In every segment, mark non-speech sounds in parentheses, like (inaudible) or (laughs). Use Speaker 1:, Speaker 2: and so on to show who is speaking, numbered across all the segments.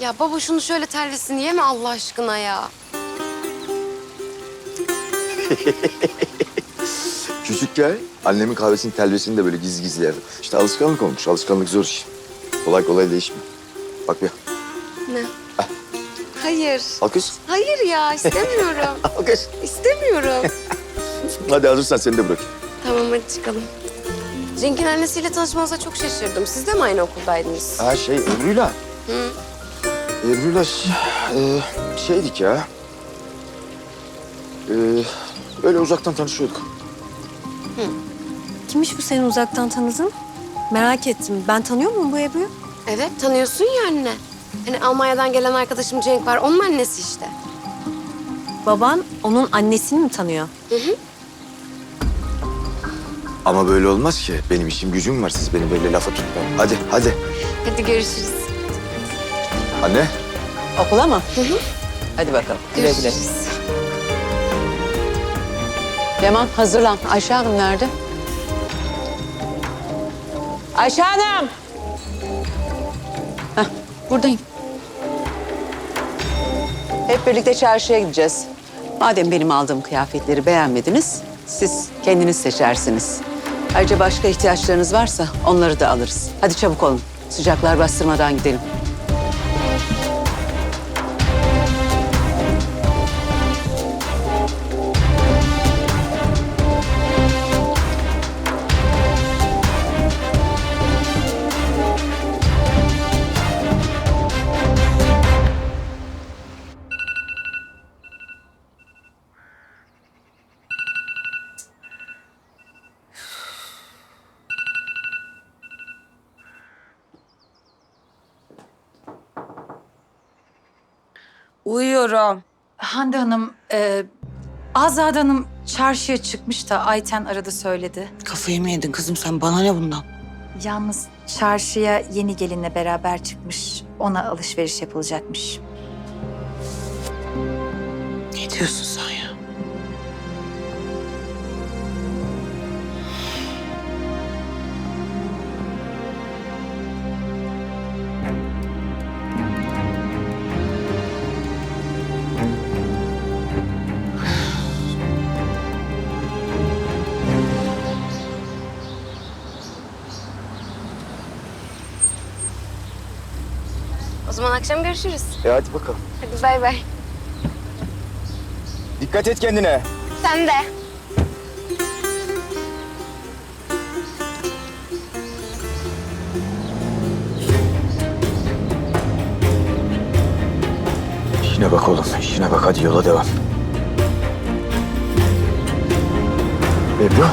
Speaker 1: Ya baba şunu şöyle telvesini yeme Allah aşkına ya. (laughs)
Speaker 2: Küçükken annemin kahvesinin telvesini de böyle gizli gizli yerdim. İşte alışkanlık olmuş. Alışkanlık zor iş. Kolay kolay değişmiyor. Bak bir.
Speaker 1: Ne? Hayır.
Speaker 2: Alkış.
Speaker 1: Hayır ya istemiyorum. (laughs)
Speaker 2: Alkış.
Speaker 1: istemiyorum. (laughs)
Speaker 2: Hadi hazırsan seni de bırakayım.
Speaker 1: tamam hadi çıkalım. Cenk'in annesiyle tanışmanıza çok şaşırdım. Siz de mi aynı okuldaydınız?
Speaker 2: Ha şey Ebru'yla.
Speaker 1: Hı.
Speaker 2: Ebru'yla ş- e, şeydik ya. E, öyle uzaktan tanışıyorduk.
Speaker 3: Kimmiş bu seni uzaktan tanıdın? Merak ettim. Ben tanıyor muyum bu Ebru'yu?
Speaker 1: Evet tanıyorsun ya anne. Hani Almanya'dan gelen arkadaşım Cenk var. Onun annesi işte.
Speaker 3: Baban onun annesini mi tanıyor?
Speaker 2: Ama böyle olmaz ki. Benim işim gücüm var. Siz beni böyle lafa tutmayın. Hadi hadi.
Speaker 1: Hadi görüşürüz.
Speaker 2: Anne.
Speaker 4: Okula mı? Hadi bakalım. Güle güle. Leman hazırlan. Ayşe Hanım nerede? Ayşe Hanım! Heh, buradayım. Hep birlikte çarşıya gideceğiz. Madem benim aldığım kıyafetleri beğenmediniz, siz kendiniz seçersiniz. Ayrıca başka ihtiyaçlarınız varsa onları da alırız. Hadi çabuk olun. Sıcaklar bastırmadan gidelim.
Speaker 5: Uyuyorum.
Speaker 6: Hande Hanım, e, Azade Hanım çarşıya çıkmış da Ayten aradı söyledi.
Speaker 5: Kafayı mı yedin kızım sen? Bana ne bundan?
Speaker 6: Yalnız çarşıya yeni gelinle beraber çıkmış. Ona alışveriş yapılacakmış.
Speaker 5: Ne diyorsun sen ya?
Speaker 1: Zaman akşam görüşürüz.
Speaker 2: E hadi bakalım.
Speaker 1: Hadi bay bay.
Speaker 2: Dikkat et kendine.
Speaker 1: Sen de.
Speaker 2: İşine bak oğlum. işine bak. Hadi yola devam. Ebru.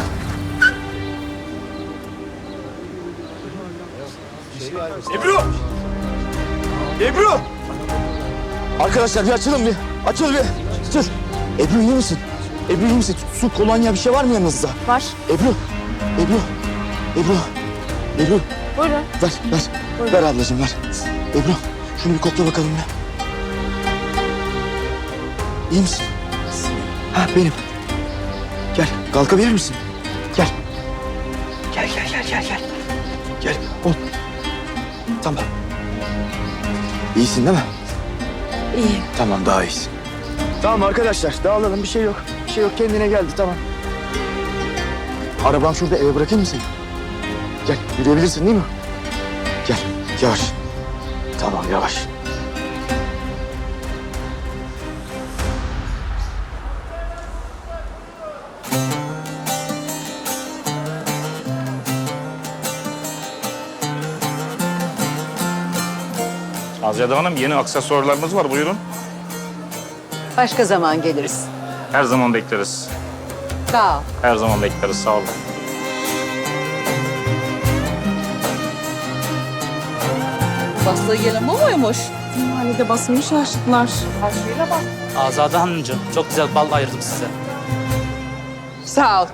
Speaker 2: Ebru! Ebru! Arkadaşlar bir açılın bir. Açıl bir. Dur. Ebru iyi misin? Ebru iyi misin? Su, kolonya bir şey var mı yanınızda?
Speaker 3: Var.
Speaker 2: Ebru. Ebru. Ebru. Ebru.
Speaker 3: Buyurun.
Speaker 2: Ver, ver. Ver ablacığım ver. Ebru, şunu bir kokla bakalım ya. İyi misin? Ha benim. Gel, kalkabilir misin? Gel. Gel, gel, gel, gel, gel. Gel, ol. Tamam. İyisin değil mi?
Speaker 3: İyi.
Speaker 2: Tamam, daha iyisin. Tamam arkadaşlar, dağılalım. Bir şey yok. Bir şey yok, kendine geldi, tamam. Arabam şurada, eve bırakayım mı seni? Gel, yürüyebilirsin değil mi? Gel, yavaş. Tamam, yavaş.
Speaker 7: Azade Hanım yeni aksesuarlarımız var buyurun.
Speaker 4: Başka zaman geliriz.
Speaker 7: Her zaman bekleriz.
Speaker 4: Sağ ol.
Speaker 7: Her zaman bekleriz sağ olun.
Speaker 5: Bastığı gelen bu muymuş?
Speaker 8: Mahallede basını şaşırttılar.
Speaker 9: Azade Hanımcığım, çok güzel bal ayırdım size.
Speaker 4: Sağ ol.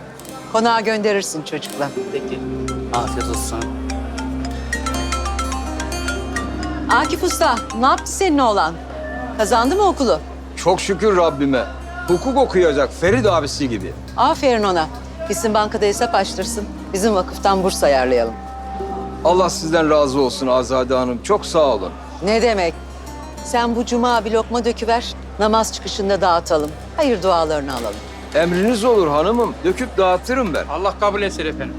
Speaker 4: Konağa gönderirsin çocukla.
Speaker 9: Peki, afiyet olsun.
Speaker 4: Akif Usta, ne yaptı senin oğlan? Kazandı mı okulu?
Speaker 10: Çok şükür Rabbime. Hukuk okuyacak Ferit abisi gibi.
Speaker 4: Aferin ona. Gitsin bankada hesap açtırsın. Bizim vakıftan burs ayarlayalım.
Speaker 10: Allah sizden razı olsun Azade Hanım. Çok sağ olun.
Speaker 4: Ne demek? Sen bu cuma bir lokma döküver. Namaz çıkışında dağıtalım. Hayır dualarını alalım.
Speaker 10: Emriniz olur hanımım. Döküp dağıtırım ben.
Speaker 9: Allah kabul etsin efendim.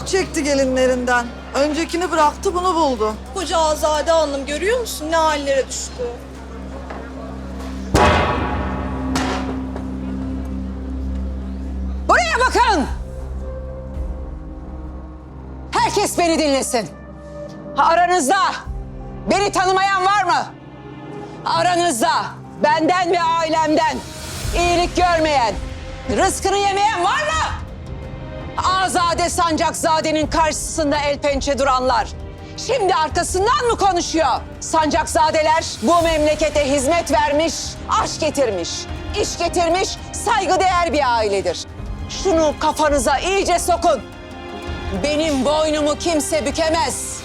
Speaker 8: Çok çekti gelinlerinden. Öncekini bıraktı bunu buldu. Koca Azade Hanım görüyor musun ne hallere düştü?
Speaker 4: Buraya bakın! Herkes beni dinlesin. Aranızda beni tanımayan var mı? Aranızda benden ve ailemden iyilik görmeyen, rızkını yemeyen var mı? Azade Sancakzade'nin karşısında el pençe duranlar. Şimdi arkasından mı konuşuyor? Sancakzadeler bu memlekete hizmet vermiş, aşk getirmiş, iş getirmiş, saygıdeğer bir ailedir. Şunu kafanıza iyice sokun. Benim boynumu kimse bükemez.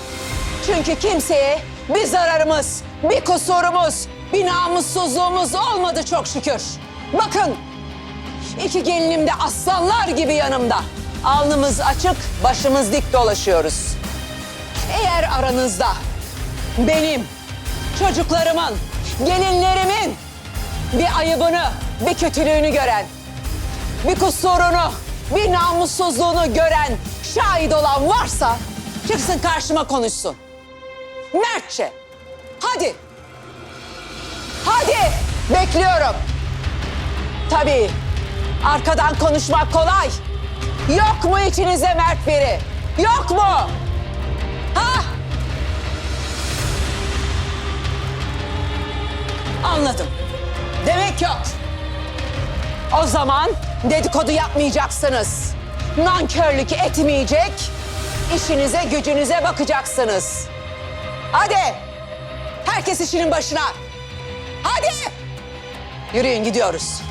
Speaker 4: Çünkü kimseye bir zararımız, bir kusurumuz, bir namussuzluğumuz olmadı çok şükür. Bakın İki gelinim de aslanlar gibi yanımda. Alnımız açık, başımız dik dolaşıyoruz. Eğer aranızda benim, çocuklarımın, gelinlerimin bir ayıbını, bir kötülüğünü gören, bir kusurunu, bir namussuzluğunu gören, şahit olan varsa çıksın karşıma konuşsun. Mertçe. Hadi. Hadi. Bekliyorum. Tabii. Arkadan konuşmak kolay. Yok mu içinizde mert biri? Yok mu? Ha? Anladım. Demek yok. O zaman dedikodu yapmayacaksınız. Nankörlük etmeyecek, işinize gücünüze bakacaksınız. Hadi. Herkes işinin başına. Hadi. Yürüyün gidiyoruz.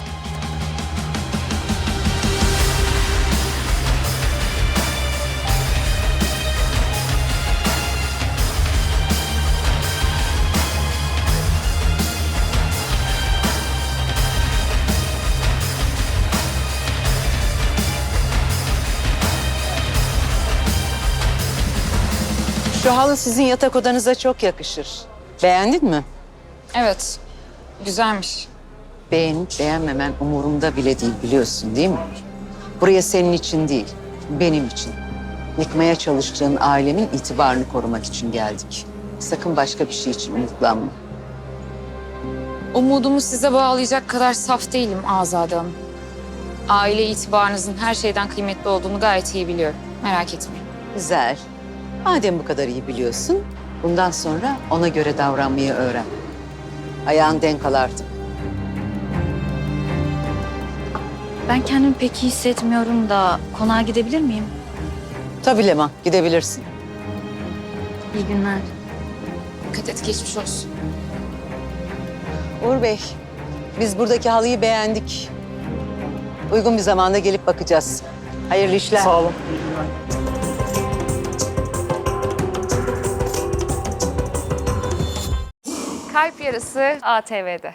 Speaker 4: Şu halı sizin yatak odanıza çok yakışır. Beğendin mi?
Speaker 5: Evet. Güzelmiş.
Speaker 4: Beğenip beğenmemen umurumda bile değil biliyorsun değil mi? Buraya senin için değil, benim için. Yıkmaya çalıştığın ailemin itibarını korumak için geldik. Sakın başka bir şey için umutlanma.
Speaker 5: Umudumu size bağlayacak kadar saf değilim Azade Hanım. Aile itibarınızın her şeyden kıymetli olduğunu gayet iyi biliyorum. Merak etmeyin.
Speaker 4: Güzel. Madem bu kadar iyi biliyorsun, bundan sonra ona göre davranmayı öğren. Ayağın denk al artık.
Speaker 3: Ben kendimi pek iyi hissetmiyorum da konağa gidebilir miyim?
Speaker 4: Tabii Leman, gidebilirsin.
Speaker 3: İyi günler.
Speaker 5: Dikkat et geçmiş olsun.
Speaker 4: Uğur Bey, biz buradaki halıyı beğendik. Uygun bir zamanda gelip bakacağız. Hayırlı işler.
Speaker 9: Sağ olun.
Speaker 1: Kalp Yarısı ATV'de.